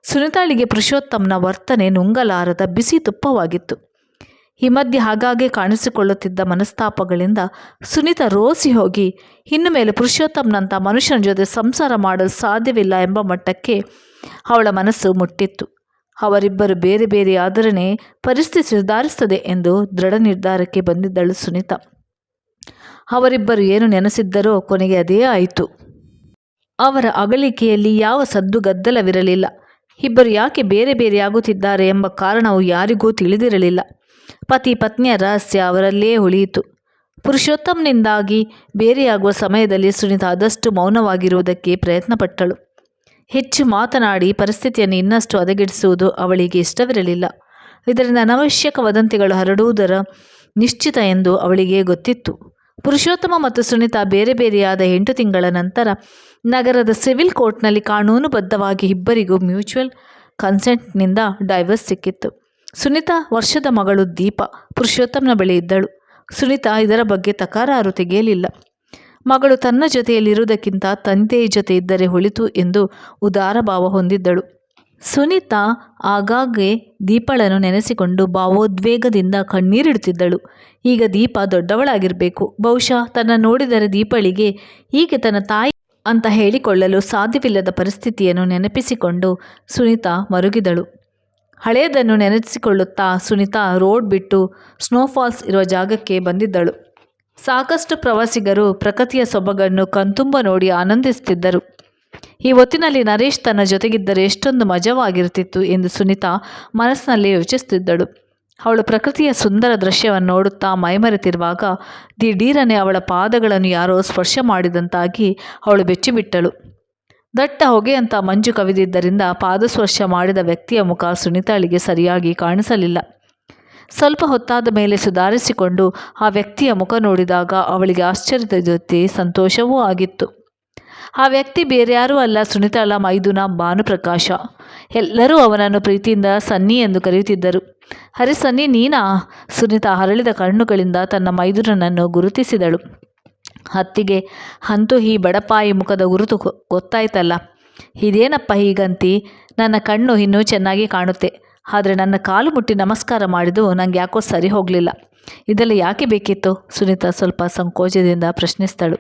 [SPEAKER 1] ಸುನಿತಾಳಿಗೆ ಪುರುಷೋತ್ತಮ್ನ ವರ್ತನೆ ನುಂಗಲಾರದ ಬಿಸಿ ತುಪ್ಪವಾಗಿತ್ತು. ಈ ಮಧ್ಯೆ ಆಗಾಗ್ಗೆ ಕಾಣಿಸಿಕೊಳ್ಳುತ್ತಿದ್ದ ಮನಸ್ತಾಪಗಳಿಂದ ಸುನೀತ ರೋಸಿ ಹೋಗಿ, ಇನ್ನು ಮೇಲೆ ಪುರುಷೋತ್ತಮ್ನಂಥ ಮನುಷ್ಯನ ಜೊತೆ ಸಂಸಾರ ಮಾಡಲು ಸಾಧ್ಯವಿಲ್ಲ ಎಂಬ ಮಟ್ಟಕ್ಕೆ ಅವಳ ಮನಸ್ಸು ಮುಟ್ಟಿತ್ತು. ಅವರಿಬ್ಬರು ಬೇರೆ ಬೇರೆ ಆದರಣೆ ಪರಿಸ್ಥಿತಿ ಸುಧಾರಿಸುತ್ತದೆ ಎಂದು ದೃಢ ನಿರ್ಧಾರಕ್ಕೆ ಬಂದಿದ್ದಳು ಸುನೀತಾ. ಅವರಿಬ್ಬರು ಏನು ನೆನೆಸಿದ್ದರೋ ಕೊನೆಗೆ ಅದೇ ಆಯಿತು. ಅವರ ಅಗಲಿಕೆಯಲ್ಲಿ ಯಾವ ಸದ್ದು ಗದ್ದಲವಿರಲಿಲ್ಲ. ಇಬ್ಬರು ಯಾಕೆ ಬೇರೆ ಬೇರೆಯಾಗುತ್ತಿದ್ದಾರೆ ಎಂಬ ಕಾರಣವು ಯಾರಿಗೂ ತಿಳಿದಿರಲಿಲ್ಲ. ಪತಿ ಪತ್ನಿಯ ರಹಸ್ಯ ಅವರಲ್ಲೇ ಉಳಿಯಿತು. ಪುರುಷೋತ್ತಮ್ನಿಂದಾಗಿ ಬೇರೆಯಾಗುವ ಸಮಯದಲ್ಲಿ ಸುನೀತ ಆದಷ್ಟು ಮೌನವಾಗಿರುವುದಕ್ಕೆ ಪ್ರಯತ್ನಪಟ್ಟಳು. ಹೆಚ್ಚು ಮಾತನಾಡಿ ಪರಿಸ್ಥಿತಿಯನ್ನು ಇನ್ನಷ್ಟು ಹದಗೆಡಿಸುವುದು ಅವಳಿಗೆ ಇಷ್ಟವಿರಲಿಲ್ಲ. ಇದರಿಂದ ಅನವಶ್ಯಕ ವದಂತಿಗಳು ಹರಡುವುದರ ನಿಶ್ಚಿತ ಎಂದು ಅವಳಿಗೆ ಗೊತ್ತಿತ್ತು. ಪುರುಷೋತ್ತಮ ಮತ್ತು ಸುನೀತಾ ಬೇರೆ ಬೇರೆಯಾದ ಎಂಟು ತಿಂಗಳ ನಂತರ ನಗರದ ಸಿವಿಲ್ ಕೋರ್ಟ್ನಲ್ಲಿ ಕಾನೂನುಬದ್ಧವಾಗಿ ಇಬ್ಬರಿಗೂ ಮ್ಯೂಚುವಲ್ ಕನ್ಸೆಂಟ್ನಿಂದ ಡೈವರ್ಸ್ ಸಿಕ್ಕಿತ್ತು. ಸುನೀತಾ ವರ್ಷದ ಮಗಳು ದೀಪ ಪುರುಷೋತ್ತಮನ ಬಳಿ ಇದ್ದಳು. ಸುನೀತಾ ಇದರ ಬಗ್ಗೆ ತಕರಾರು ತೆಗೆಯಲಿಲ್ಲ. ಮಗಳು ತನ್ನ ಜೊತೆಯಲ್ಲಿರುವುದಕ್ಕಿಂತ ತಂದೆಯ ಜೊತೆ ಇದ್ದರೆ ಹೊಳಿತು ಎಂದು ಉದಾರ ಭಾವ ಹೊಂದಿದ್ದಳು. ಸುನೀತಾ ಆಗಾಗ್ಗೆ ದೀಪಳನ್ನು ನೆನೆಸಿಕೊಂಡು ಭಾವೋದ್ವೇಗದಿಂದ ಕಣ್ಣೀರಿಡುತ್ತಿದ್ದಳು. ಈಗ ದೀಪ ದೊಡ್ಡವಳಾಗಿರಬೇಕು. ಬಹುಶಃ ತನ್ನ ನೋಡಿದರೆ ದೀಪಳಿಗೆ ಹೀಗೆ ತನ್ನ ತಾಯಿ ಅಂತ ಹೇಳಿಕೊಳ್ಳಲು ಸಾಧ್ಯವಿಲ್ಲದ ಪರಿಸ್ಥಿತಿಯನ್ನು ನೆನಪಿಸಿಕೊಂಡು ಸುನೀತಾ ಮರುಗಿದಳು. ಹಳೆಯದನ್ನು ನೆನೆಸಿಕೊಳ್ಳುತ್ತಾ ಸುನಿತಾ ರೋಡ್ ಬಿಟ್ಟು ಸ್ನೋಫಾಲ್ಸ್ ಇರುವ ಜಾಗಕ್ಕೆ ಬಂದಿದ್ದಳು. ಸಾಕಷ್ಟು ಪ್ರವಾಸಿಗರು ಪ್ರಕೃತಿಯ ಸೊಬಗನ್ನು ಕಣ್ತುಂಬ ನೋಡಿ ಆನಂದಿಸುತ್ತಿದ್ದರು. ಈ ಹೊತ್ತಿನಲ್ಲಿ ನರೇಶ್ ತನ್ನ ಜೊತೆಗಿದ್ದರೆ ಎಷ್ಟೊಂದು ಮಜವಾಗಿರುತ್ತಿತ್ತು ಎಂದು ಸುನಿತಾ ಮನಸ್ಸಿನಲ್ಲಿ ಯೋಚಿಸುತ್ತಿದ್ದಳು. ಅವಳು ಪ್ರಕೃತಿಯ ಸುಂದರ ದೃಶ್ಯವನ್ನು ನೋಡುತ್ತಾ ಮೈಮರೆತಿರುವಾಗ ದಿಢೀರನೆ ಅವಳ ಪಾದಗಳನ್ನು ಯಾರೋ ಸ್ಪರ್ಶ ಮಾಡಿದಂತಾಗಿ ಅವಳು ಬೆಚ್ಚಿಬಿಟ್ಟಳು. ದಟ್ಟ ಹೊಗೆಯಂತ ಮಂಜು ಕವಿದಿದ್ದರಿಂದ ಪಾದಸ್ಪರ್ಶ ಮಾಡಿದ ವ್ಯಕ್ತಿಯ ಮುಖ ಸುನಿತಾಳಿಗೆ ಸರಿಯಾಗಿ ಕಾಣಿಸಲಿಲ್ಲ. ಸ್ವಲ್ಪ ಹೊತ್ತಾದ ಮೇಲೆ ಸುಧಾರಿಸಿಕೊಂಡು ಆ ವ್ಯಕ್ತಿಯ ಮುಖ ನೋಡಿದಾಗ ಅವಳಿಗೆ ಆಶ್ಚರ್ಯದ ಜೊತೆ ಸಂತೋಷವೂ ಆಗಿತ್ತು. ಆ ವ್ಯಕ್ತಿ ಬೇರ್ಯಾರೂ ಅಲ್ಲ ಸುನಿತಾಳ ಮೈದುನ ಭಾನುಪ್ರಕಾಶ. ಎಲ್ಲರೂ ಅವನನ್ನು ಪ್ರೀತಿಯಿಂದ ಸನ್ನಿ ಎಂದು ಕರೆಯುತ್ತಿದ್ದರು. ಹರಿಸನ್ನಿ ಸನ್ನಿ, ನೀನಾ? ಸುನಿತಾ ಹರಳಿದ ಕಣ್ಣುಗಳಿಂದ ತನ್ನ ಮೈದುನನನ್ನು ಗುರುತಿಸಿದಳು. ಅತ್ತಿಗೆ ಅಂತೂ ಈ ಬಡಪಾಯಿ ಮುಖದ ಗುರುತು ಗೊತ್ತಾಯ್ತಲ್ಲ. ಇದೇನಪ್ಪ ಹೀಗಂತಿ? ನನ್ನ ಕಣ್ಣು ಇನ್ನೂ ಚೆನ್ನಾಗಿ ಕಾಣುತ್ತೆ. ಆದರೆ ನನ್ನ ಕಾಲು ಮುಟ್ಟಿ ನಮಸ್ಕಾರ ಮಾಡಿದ್ದು ನಂಗೆ ಯಾಕೋ ಸರಿ ಹೋಗಲಿಲ್ಲ. ಇದೆಲ್ಲ ಯಾಕೆ ಬೇಕಿತ್ತು? ಸುನೀತಾ ಸ್ವಲ್ಪ ಸಂಕೋಚದಿಂದ ಪ್ರಶ್ನಿಸ್ತಾಳು.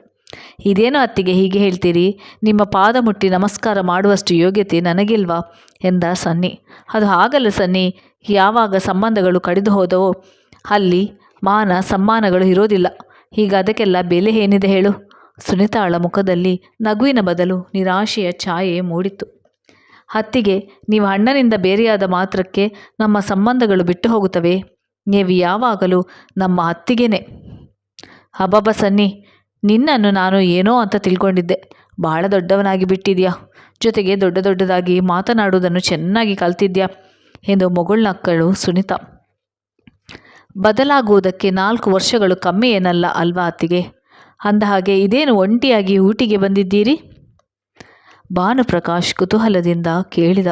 [SPEAKER 1] ಇದೇನೋ ಅತ್ತಿಗೆ ಹೀಗೆ ಹೇಳ್ತೀರಿ? ನಿಮ್ಮ ಪಾದ ಮುಟ್ಟಿ ನಮಸ್ಕಾರ ಮಾಡುವಷ್ಟು ಯೋಗ್ಯತೆ ನನಗಿಲ್ವಾ? ಎಂದ ಸನ್ನಿ. ಅದು ಆಗಲ್ಲ ಸನ್ನಿ. ಯಾವಾಗ ಸಂಬಂಧಗಳು ಕಡಿದು ಹೋದವೋ ಅಲ್ಲಿ ಮಾನ ಸಮ್ಮಾನಗಳು ಇರೋದಿಲ್ಲ. ಈಗ ಅದಕ್ಕೆಲ್ಲ ಬೆಲೆ ಏನಿದೆ ಹೇಳು? ಸುನಿತಾಳ ಮುಖದಲ್ಲಿ ನಗುವಿನ ಬದಲು ನಿರಾಶೆಯ ಛಾಯೆ ಮೂಡಿತು ಹತ್ತಿಗೆ, ನೀವು ಅಣ್ಣನಿಂದ ಬೇರೆಯಾದ ಮಾತ್ರಕ್ಕೆ ನಮ್ಮ ಸಂಬಂಧಗಳು ಬಿಟ್ಟು ಹೋಗುತ್ತವೆ. ನೀವು ಯಾವಾಗಲೂ ನಮ್ಮ ಅತ್ತಿಗೆನೇ ಹಬ್ಬಬ್ಬ ಸನ್ನಿ, ನಿನ್ನನ್ನು ನಾನು ಏನೋ ಅಂತ ತಿಳ್ಕೊಂಡಿದ್ದೆ. ಬಹಳ ದೊಡ್ಡವನಾಗಿ ಬಿಟ್ಟಿದ್ಯಾ? ಜೊತೆಗೆ ದೊಡ್ಡ ದೊಡ್ಡದಾಗಿ ಮಾತನಾಡುವುದನ್ನು ಚೆನ್ನಾಗಿ ಕಲ್ತಿದ್ಯಾ? ಎಂದು ಮೊಗುಳ್ನಕ್ಕಳು ಸುನಿತಾ. ಬದಲಾಗುವುದಕ್ಕೆ ನಾಲ್ಕು ವರ್ಷಗಳು ಕಮ್ಮಿ ಏನಲ್ಲ ಅಲ್ವಾ ಅತ್ತಿಗೆ? ಅಂದ ಹಾಗೆ ಇದೇನು ಒಂಟಿಯಾಗಿ ಊಟಿಗೆ ಬಂದಿದ್ದೀರಿ? ಭಾನುಪ್ರಕಾಶ್ ಕುತೂಹಲದಿಂದ ಕೇಳಿದ.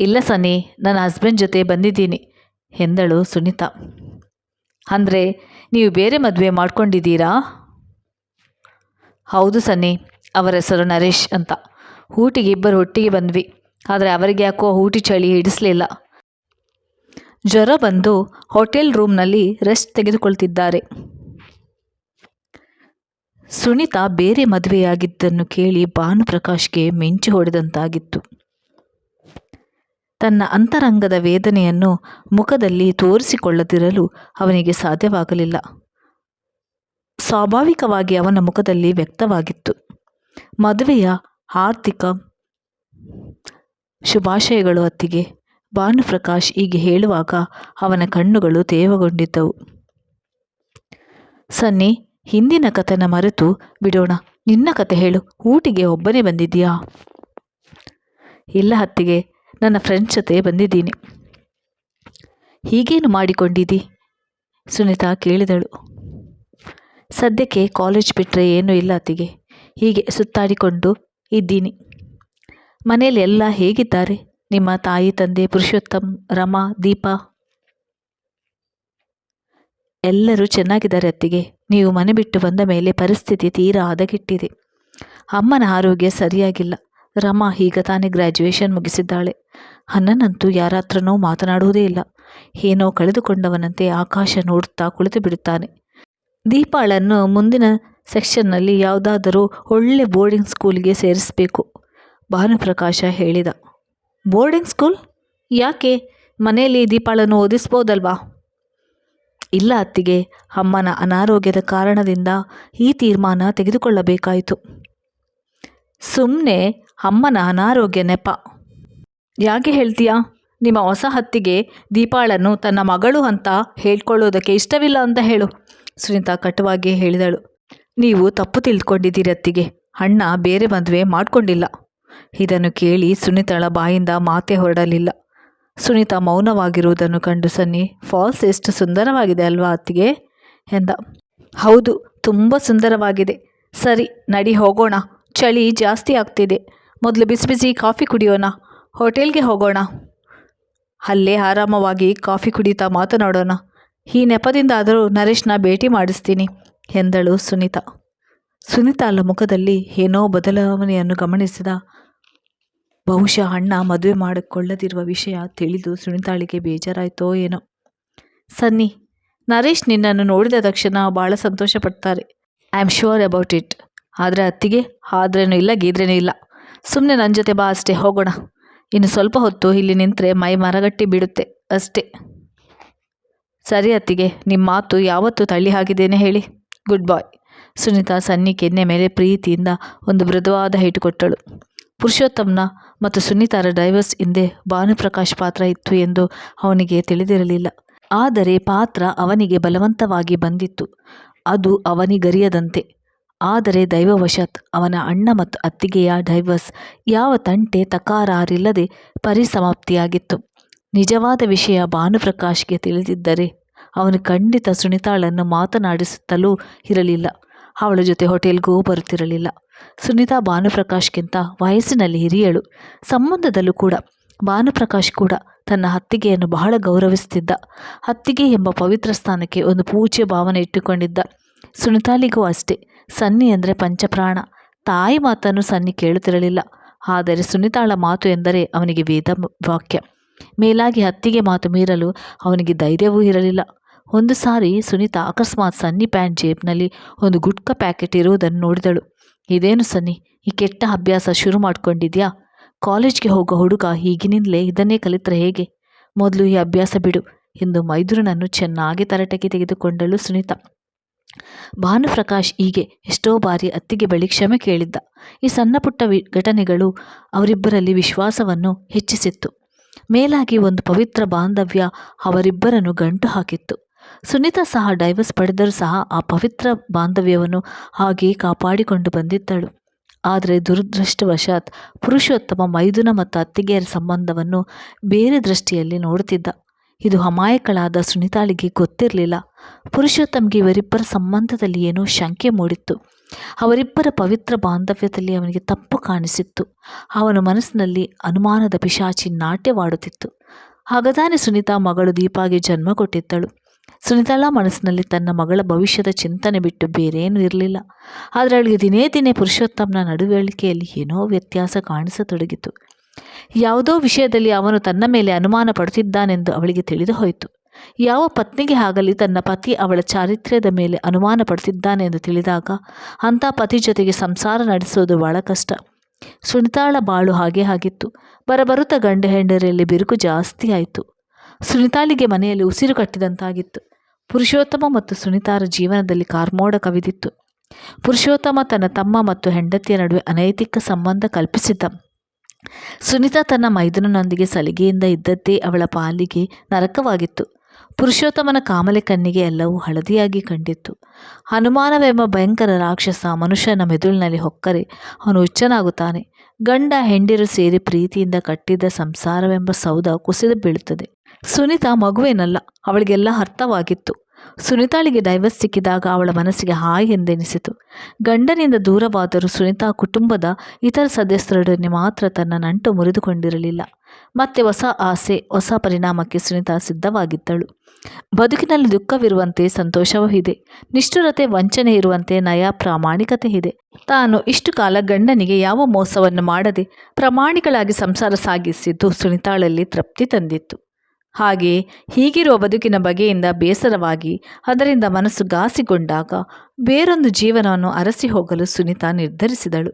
[SPEAKER 1] ಇಲ್ಲ ಸನಿ ನನ್ನ ಹಸ್ಬೆಂಡ್ ಜೊತೆ ಬಂದಿದ್ದೀನಿ, ಎಂದಳು ಸುನೀತಾ. ಅಂದರೆ, ನೀವು ಬೇರೆ ಮದುವೆ ಮಾಡ್ಕೊಂಡಿದ್ದೀರಾ? ಹೌದು ಸನ್ನಿ, ಅವರ ಹೆಸರು ನರೇಶ್ ಅಂತ. ಊಟಿಗೆ ಇಬ್ಬರು ಒಟ್ಟಿಗೆ ಬಂದ್ವಿ. ಆದರೆ ಅವರಿಗೆ ಯಾಕೋ ಊಟಿ ಚಳಿ ಹಿಡಿಸಲಿಲ್ಲ. ಜ್ವರ ಬಂದು ಹೋಟೆಲ್ ರೂಮ್ನಲ್ಲಿ ರೆಸ್ಟ್ ತೆಗೆದುಕೊಳ್ತಿದ್ದಾರೆ. ಸುನಿತಾ ಬೇರೆ ಮದುವೆಯಾಗಿದ್ದನ್ನು ಕೇಳಿ ಭಾನುಪ್ರಕಾಶ್ಗೆ ಮಿಂಚು ಹೊಡೆದಂತಾಗಿತ್ತು. ತನ್ನ ಅಂತರಂಗದ ವೇದನೆಯನ್ನು ಮುಖದಲ್ಲಿ ತೋರಿಸಿಕೊಳ್ಳದಿರಲು ಅವನಿಗೆ ಸಾಧ್ಯವಾಗಲಿಲ್ಲ. ಸ್ವಾಭಾವಿಕವಾಗಿ ಅವನ ಮುಖದಲ್ಲಿ ವ್ಯಕ್ತವಾಗಿತ್ತು. ಮದುವೆಯ ಆರ್ಥಿಕ ಶುಭಾಶಯಗಳು ಅತ್ತಿಗೆ ಭಾನುಪ್ರಕಾಶ್ ಹೀಗೆ ಹೇಳುವಾಗ ಅವನ ಕಣ್ಣುಗಳು ತೇವಗೊಂಡಿದ್ದವು. ಸನ್ನಿ, ಹಿಂದಿನ ಕಥೆನ ಮರೆತು ಬಿಡೋಣ. ನಿನ್ನ ಕತೆ ಹೇಳು. ಊಟಿಗೆ ಒಬ್ಬನೇ ಬಂದಿದ್ದೀಯಾ? ಇಲ್ಲ ಹತ್ತಿಗೆ ನನ್ನ ಫ್ರೆಂಡ್ಸ್ ಜೊತೆ ಬಂದಿದ್ದೀನಿ. ಹೀಗೇನು ಮಾಡಿಕೊಂಡಿದ್ದಿ ಸುನಿತಾ ಕೇಳಿದಳು. ಸದ್ಯಕ್ಕೆ ಕಾಲೇಜ್ ಬಿಟ್ಟರೆ ಏನೂ ಇಲ್ಲ ಅತ್ತಿಗೆ. ಹೀಗೆ ಸುತ್ತಾಡಿಕೊಂಡು ಇದ್ದೀನಿ. ಮನೆಯಲ್ಲಿ ಎಲ್ಲ ಹೇಗಿದ್ದಾರೆ? ನಿಮ್ಮ ತಾಯಿ ತಂದೆ ಪುರುಷೋತ್ತಮ್, ರಮಾ, ದೀಪಾ. ಎಲ್ಲರೂ ಚೆನ್ನಾಗಿದ್ದಾರೆ ಅತ್ತಿಗೆ. ನೀವು ಮನೆ ಬಿಟ್ಟು ಬಂದ ಮೇಲೆ ಪರಿಸ್ಥಿತಿ ತೀರಾ ಹದಗೆಟ್ಟಿದೆ. ಅಮ್ಮನ ಆರೋಗ್ಯ ಸರಿಯಾಗಿಲ್ಲ. ರಮಾ ಈಗ ತಾನೇ ಗ್ರ್ಯಾಜುಯೇಷನ್ ಮುಗಿಸಿದ್ದಾಳೆ. ಅಣ್ಣನಂತೂ ಯಾರ ಹತ್ರನೂ ಮಾತನಾಡುವುದೇ ಇಲ್ಲ. ಏನೋ ಕಳೆದುಕೊಂಡವನಂತೆ ಆಕಾಶ ನೋಡುತ್ತಾ ಕುಳಿತು ಬಿಡುತ್ತಾನೆ. ದೀಪಾಳನ್ನು ಮುಂದಿನ ಸೆಕ್ಷನ್ನಲ್ಲಿ ಯಾವುದಾದರೂ ಒಳ್ಳೆ ಬೋರ್ಡಿಂಗ್ ಸ್ಕೂಲ್ಗೆ ಸೇರಿಸಬೇಕು, ಭಾನುಪ್ರಕಾಶ ಹೇಳಿದ. Boarding school? ಯಾಕೆ? ಮನೆಯಲ್ಲಿ ದೀಪಾಳನ್ನು ಓದಿಸ್ಬೋದಲ್ವಾ? ಇಲ್ಲ ಅತ್ತಿಗೆ. ಅಮ್ಮನ ಅನಾರೋಗ್ಯದ ಕಾರಣದಿಂದ ಈ ತೀರ್ಮಾನ ತೆಗೆದುಕೊಳ್ಳಬೇಕಾಯಿತು. ಸುಮ್ಮನೆ ಅಮ್ಮನ ಅನಾರೋಗ್ಯ ನೆಪ. ಯಾಕೆ ಹೇಳ್ತೀಯಾ? ನಿಮ್ಮ ಹೊಸ ಹತ್ತಿಗೆ ದೀಪಾಳನ್ನು ತನ್ನ ಮಗಳು ಅಂತ ಹೇಳ್ಕೊಳ್ಳೋದಕ್ಕೆ ಇಷ್ಟವಿಲ್ಲ ಅಂತ ಹೇಳು. ಸುನೀತಾ ಕಟುವಾಗಿ ಹೇಳಿದಳು. ನೀವು ತಪ್ಪು ತಿಳ್ಕೊಂಡಿದ್ದೀರಿ ಅತ್ತಿಗೆ. ಅಣ್ಣ ಬೇರೆ ಮದುವೆ ಮಾಡ್ಕೊಂಡಿಲ್ಲ. ಇದನ್ನು ಕೇಳಿ ಸುನೀತಾಳ ಬಾಯಿಂದ ಮಾತೇ ಹೊರಡಲಿಲ್ಲ. ಸುನೀತಾ ಮೌನವಾಗಿರುವುದನ್ನು ಕಂಡು ಸನ್ನಿ, ಫಾಲ್ಸ್ ಎಷ್ಟು ಸುಂದರವಾಗಿದೆ ಅಲ್ವಾ ಅತ್ತಿಗೆ? ಎಂದ. ಹೌದು, ತುಂಬ ಸುಂದರವಾಗಿದೆ. ಸರಿ, ನಡಿ ಹೋಗೋಣ. ಚಳಿ ಜಾಸ್ತಿ ಆಗ್ತಿದೆ. ಮೊದಲು ಬಿಸಿ ಬಿಸಿ ಕಾಫಿ ಕುಡಿಯೋಣ. ಹೋಟೆಲ್ಗೆ ಹೋಗೋಣ. ಅಲ್ಲೇ ಆರಾಮವಾಗಿ ಕಾಫಿ ಕುಡಿತಾ ಮಾತನಾಡೋಣ. ಈ ನೆಪದಿಂದಾದರೂ ನರೇಶ್ನ ಭೇಟಿ ಮಾಡಿಸ್ತೀನಿ, ಎಂದಳು ಸುನೀತಾ. ಸುನೀತಾಳ ಮುಖದಲ್ಲಿ ಏನೋ ಬದಲಾವಣೆಯನ್ನು ಗಮನಿಸಿದ. ಬಹುಶಃ ಅಣ್ಣ ಮದುವೆ ಮಾಡಿಕೊಳ್ಳದಿರುವ ವಿಷಯ ತಿಳಿದು ಸುನಿತಾಳಿಗೆ ಬೇಜಾರಾಯಿತೋ ಏನೋ. ಸನ್ನಿ, ನರೇಶ್ ನಿನ್ನನ್ನು ನೋಡಿದ ತಕ್ಷಣ ಭಾಳ ಸಂತೋಷಪಡ್ತಾರೆ. I am sure about it. ಆದರೆ ಅತ್ತಿಗೆ ಆದ್ರೇನೂ ಇಲ್ಲ, ಗೀದ್ರೇನೂ ಇಲ್ಲ. ಸುಮ್ಮನೆ ನನ್ನ ಜೊತೆ ಬಾ ಅಷ್ಟೇ, ಹೋಗೋಣ. ಇನ್ನು ಸ್ವಲ್ಪ ಹೊತ್ತು ಇಲ್ಲಿ ನಿಂತರೆ ಮೈ ಮರಗಟ್ಟಿ ಬಿಡುತ್ತೆ, ಅಷ್ಟೇ. ಸರಿ ಅತ್ತಿಗೆ ನಿಮ್ಮ ಮಾತು ಯಾವತ್ತೂ ತಳ್ಳಿ ಹಾಕಿದ್ದೇನೆ ಹೇಳಿ. ಗುಡ್ ಬಾಯ್. ಸುನೀತಾ ಸನ್ನಿ ಕೆನ್ನೆ ಮೇಲೆ ಪ್ರೀತಿಯಿಂದ ಒಂದು ಮೃದುವಾದ ಹಿಟ್ಟು ಕೊಟ್ಟಳು. ಪುರುಷೋತ್ತಮ್ನ ಮತ್ತು ಸುನೀತಾರ ಡೈವರ್ಸ್ ಹಿಂದೆ ಭಾನುಪ್ರಕಾಶ್ ಪಾತ್ರ ಇತ್ತು ಎಂದು ಅವನಿಗೆ ತಿಳಿದಿರಲಿಲ್ಲ. ಆದರೆ ಪಾತ್ರ ಅವನಿಗೆ ಬಲವಂತವಾಗಿ ಬಂದಿತ್ತು. ಅದು ಅವನಿಗರಿಯದಂತೆ. ಆದರೆ ದೈವವಶಾತ್ ಅವನ ಅಣ್ಣ ಮತ್ತು ಅತ್ತಿಗೆಯ ಡೈವರ್ಸ್ ಯಾವ ತಂಟೆ ತಕರಾರಿಲ್ಲದೆ ಪರಿಸಮಾಪ್ತಿಯಾಗಿತ್ತು. ನಿಜವಾದ ವಿಷಯ ಭಾನುಪ್ರಕಾಶ್ಗೆ ತಿಳಿದಿದ್ದರೆ ಅವನು ಖಂಡಿತ ಸುನಿತಾಳನ್ನು ಮಾತನಾಡಿಸುತ್ತಲೂ ಇರಲಿಲ್ಲ. ಅವಳ ಜೊತೆ ಹೋಟೆಲ್ಗೂ ಬರುತ್ತಿರಲಿಲ್ಲ. ಸುನೀತಾ ಭಾನುಪ್ರಕಾಶ್ಗಿಂತ ವಯಸ್ಸಿನಲ್ಲಿ ಹಿರಿಯಳು. ಸಂಬಂಧದಲ್ಲೂ ಕೂಡ ಭಾನುಪ್ರಕಾಶ್ ಕೂಡ ತನ್ನ ಹತ್ತಿಗೆಯನ್ನು ಬಹಳ ಗೌರವಿಸುತ್ತಿದ್ದ, ಹತ್ತಿಗೆ ಎಂಬ ಪವಿತ್ರ ಸ್ಥಾನಕ್ಕೆ ಒಂದು ಪೂಜ್ಯ ಭಾವನೆ ಇಟ್ಟುಕೊಂಡಿದ್ದ. ಸುನಿತಾಳಿಗೂ ಅಷ್ಟೇ. ಸನ್ನಿ ಅಂದರೆ ಪಂಚಪ್ರಾಣ. ತಾಯಿ ಮಾತನ್ನು ಸನ್ನಿ ಕೇಳುತ್ತಿರಲಿಲ್ಲ. ಆದರೆ ಸುನಿತಾಳ ಮಾತು ಎಂದರೆ ಅವನಿಗೆ ವೇದ ವಾಕ್ಯ ಮೇಲಾಗಿ ಹತ್ತಿಗೆ ಮಾತು ಮೀರಲು ಅವನಿಗೆ ಧೈರ್ಯವೂ ಇರಲಿಲ್ಲ. ಒಂದು ಸಾರಿ ಸುನೀತಾ ಅಕಸ್ಮಾತ್ ಸನ್ನಿ ಪ್ಯಾಂಟ್ ಜೇಬ್ನಲ್ಲಿ ಒಂದು ಗುಟ್ಕ ಪ್ಯಾಕೆಟ್ ಇರುವುದನ್ನು ನೋಡಿದಳು. ಇದೇನು ಸನ್ನಿ, ಈ ಕೆಟ್ಟ ಅಭ್ಯಾಸ ಶುರು ಮಾಡ್ಕೊಂಡಿದ್ಯಾ? ಕಾಲೇಜ್ಗೆ ಹೋಗೋ ಹುಡುಗ ಈಗಿನಿಂದಲೇ ಇದನ್ನೇ ಕಲಿತರೆ ಹೇಗೆ? ಮೊದಲು ಈ ಅಭ್ಯಾಸ ಬಿಡು ಎಂದು ಮೈದುರನನ್ನು ಚೆನ್ನಾಗಿ ತರಟೆಗೆ ತೆಗೆದುಕೊಂಡಳು ಸುನೀತಾ. ಭಾನುಪ್ರಕಾಶ್ ಹೀಗೆ ಎಷ್ಟೋ ಬಾರಿ ಅತ್ತಿಗೆ ಬಳಿ ಕ್ಷಮೆ ಕೇಳಿದ್ದ. ಈ ಸಣ್ಣ ಪುಟ್ಟ ವಿ, ಘಟನೆಗಳು ಅವರಿಬ್ಬರಲ್ಲಿ ವಿಶ್ವಾಸವನ್ನು ಹೆಚ್ಚಿಸಿತ್ತು. ಮೇಲಾಗಿ ಒಂದು ಪವಿತ್ರ ಬಾಂಧವ್ಯ ಅವರಿಬ್ಬರನ್ನು ಗಂಟು ಹಾಕಿತ್ತು. ಸುನೀತಾ ಸಹ ಡೈವರ್ಸ್ ಪಡೆದರೂ ಸಹ ಆ ಪವಿತ್ರ ಬಾಂಧವ್ಯವನ್ನು ಹಾಗೆ ಕಾಪಾಡಿಕೊಂಡು ಬಂದಿದ್ದಳು. ಆದರೆ ದುರದೃಷ್ಟವಶಾತ್ ಪುರುಷೋತ್ತಮ ಮೈದುನ ಮತ್ತು ಅತ್ತಿಗೆಯರ ಸಂಬಂಧವನ್ನು ಬೇರೆ ದೃಷ್ಟಿಯಲ್ಲಿ ನೋಡುತ್ತಿದ್ದ. ಇದು ಅಮಾಯಕಳಾದ ಸುನಿತಾಳಿಗೆ ಗೊತ್ತಿರಲಿಲ್ಲ. ಪುರುಷೋತ್ತಮ್ಗೆ ಇವರಿಬ್ಬರ ಸಂಬಂಧದಲ್ಲಿ ಏನೋ ಶಂಕೆ ಮೂಡಿತ್ತು. ಅವರಿಬ್ಬರ ಪವಿತ್ರ ಬಾಂಧವ್ಯದಲ್ಲಿ ಅವನಿಗೆ ತಪ್ಪು ಕಾಣಿಸಿತ್ತು. ಅವನ ಮನಸ್ಸಿನಲ್ಲಿ ಅನುಮಾನದ ಪಿಶಾಚಿ ನಾಟ್ಯವಾಡುತ್ತಿತ್ತು. ಹಾಗದಾನೆ ಸುನೀತಾ ಮಗಳು ದೀಪಾಗೆ ಜನ್ಮ ಕೊಟ್ಟಿದ್ದಳು. ಸುನಿತಾಳ ಮನಸ್ಸಿನಲ್ಲಿ ತನ್ನ ಮಗಳ ಭವಿಷ್ಯದ ಚಿಂತನೆ ಬಿಟ್ಟು ಬೇರೇನೂ ಇರಲಿಲ್ಲ. ಆದರೆ ಅವಳಿಗೆ ದಿನೇ ದಿನೇ ಪುರುಷೋತ್ತಮನ ನಡವಳಿಕೆಯಲ್ಲಿ ಏನೋ ವ್ಯತ್ಯಾಸ ಕಾಣಿಸತೊಡಗಿತು. ಯಾವುದೋ ವಿಷಯದಲ್ಲಿ ಅವನು ತನ್ನ ಮೇಲೆ ಅನುಮಾನ ಪಡುತ್ತಿದ್ದಾನೆಂದು ಅವಳಿಗೆ ತಿಳಿದು ಹೋಯಿತು. ಯಾವ ಪತ್ನಿಗೆ ಆಗಲಿ ತನ್ನ ಪತಿ ಅವಳ ಚಾರಿತ್ರ್ಯದ ಮೇಲೆ ಅನುಮಾನ ಪಡುತ್ತಿದ್ದಾನೆಂದು ತಿಳಿದಾಗ ಅಂಥ ಪತಿ ಜೊತೆಗೆ ಸಂಸಾರ ನಡೆಸೋದು ಬಹಳ ಕಷ್ಟ. ಸುನಿತಾಳ ಬಾಳು ಹಾಗೆ ಆಗಿತ್ತು ಬರಬರುತ್ತ ಗಂಡ ಹೆಂಡರಲ್ಲಿ ಬಿರುಕು ಜಾಸ್ತಿ ಆಯಿತು. ಸುನಿತಾಳಿಗೆ ಮನೆಯಲ್ಲಿ ಉಸಿರು ಕಟ್ಟಿದಂತಾಗಿತ್ತು. ಪುರುಷೋತ್ತಮ ಮತ್ತು ಸುನಿತಾರ ಜೀವನದಲ್ಲಿ ಕಾರ್ಮೋಡ ಕವಿದಿತ್ತು. ಪುರುಷೋತ್ತಮ ತನ್ನ ತಮ್ಮ ಮತ್ತು ಹೆಂಡತಿಯ ನಡುವೆ ಅನೈತಿಕ ಸಂಬಂಧ ಕಲ್ಪಿಸಿದ್ದ. ಸುನಿತಾ ತನ್ನ ಮೈದುನನೊಂದಿಗೆ ಸಲಿಗೆಯಿಂದ ಇದ್ದದ್ದೇ ಅವಳ ಪಾಲಿಗೆ ನರಕವಾಗಿತ್ತು. ಪುರುಷೋತ್ತಮನ ಕಾಮಲೆ ಕಣ್ಣಿಗೆ ಎಲ್ಲವೂ ಹಳದಿಯಾಗಿ ಕಂಡಿತ್ತು. ಹನುಮಾನವೆಂಬ ಭಯಂಕರ ರಾಕ್ಷಸ ಮನುಷ್ಯನ ಮೆದುಳಿನಲ್ಲಿ ಹೊಕ್ಕರೆ ಅವನು ಹುಚ್ಚನಾಗುತ್ತಾನೆ. ಗಂಡ ಹೆಂಡಿರು ಸೇರಿ ಪ್ರೀತಿಯಿಂದ ಕಟ್ಟಿದ್ದ ಸಂಸಾರವೆಂಬ ಸೌಧ ಕುಸಿದು ಬೀಳುತ್ತದೆ. ಸುನಿತಾ ಮಗುವೇನಲ್ಲ, ಅವಳಿಗೆಲ್ಲ ಅರ್ಥವಾಗಿತ್ತು. ಸುನಿತಾಳಿಗೆ ಡೈವರ್ಸ್ ಸಿಕ್ಕಿದಾಗ ಅವಳ ಮನಸ್ಸಿಗೆ ಹಾಯ್ ಎಂದೆನಿಸಿತು. ಗಂಡನಿಂದ ದೂರವಾದರೂ ಸುನಿತಾ ಕುಟುಂಬದ ಇತರ ಸದಸ್ಯರೊಡನೆ ಮಾತ್ರ ತನ್ನ ನಂಟು ಮುರಿದುಕೊಂಡಿರಲಿಲ್ಲ. ಮತ್ತೆ ಹೊಸ ಆಸೆ, ಹೊಸ ಪರಿಣಾಮಕ್ಕೆ ಸುನಿತಾ ಸಿದ್ಧವಾಗಿದ್ದಳು. ಬದುಕಿನಲ್ಲಿ ದುಃಖವಿರುವಂತೆ ಸಂತೋಷವೂ ಇದೆ. ನಿಷ್ಠುರತೆ, ವಂಚನೆ ಇರುವಂತೆ ನಯ ಪ್ರಾಮಾಣಿಕತೆ ಇದೆ. ತಾನು ಇಷ್ಟು ಕಾಲ ಗಂಡನಿಗೆ ಯಾವ ಮೋಸವನ್ನು ಮಾಡದೆ ಪ್ರಾಮಾಣಿಕಳಾಗಿ ಸಂಸಾರ ಸಾಗಿಸಿದ್ದು ಸುನಿತಾಳಲ್ಲಿ ತೃಪ್ತಿ ತಂದಿತ್ತು. ಹಾಗೆಯೇ ಹೀಗಿರುವ ಬದುಕಿನ ಬಗೆಯಿಂದ ಬೇಸರವಾಗಿ ಅದರಿಂದ ಮನಸ್ಸು ಗಾಸಿಗೊಂಡಾಗ ಬೇರೊಂದು ಜೀವನವನ್ನು ಅರಸಿ ಹೋಗಲು ಸುನಿತಾ ನಿರ್ಧರಿಸಿದಳು.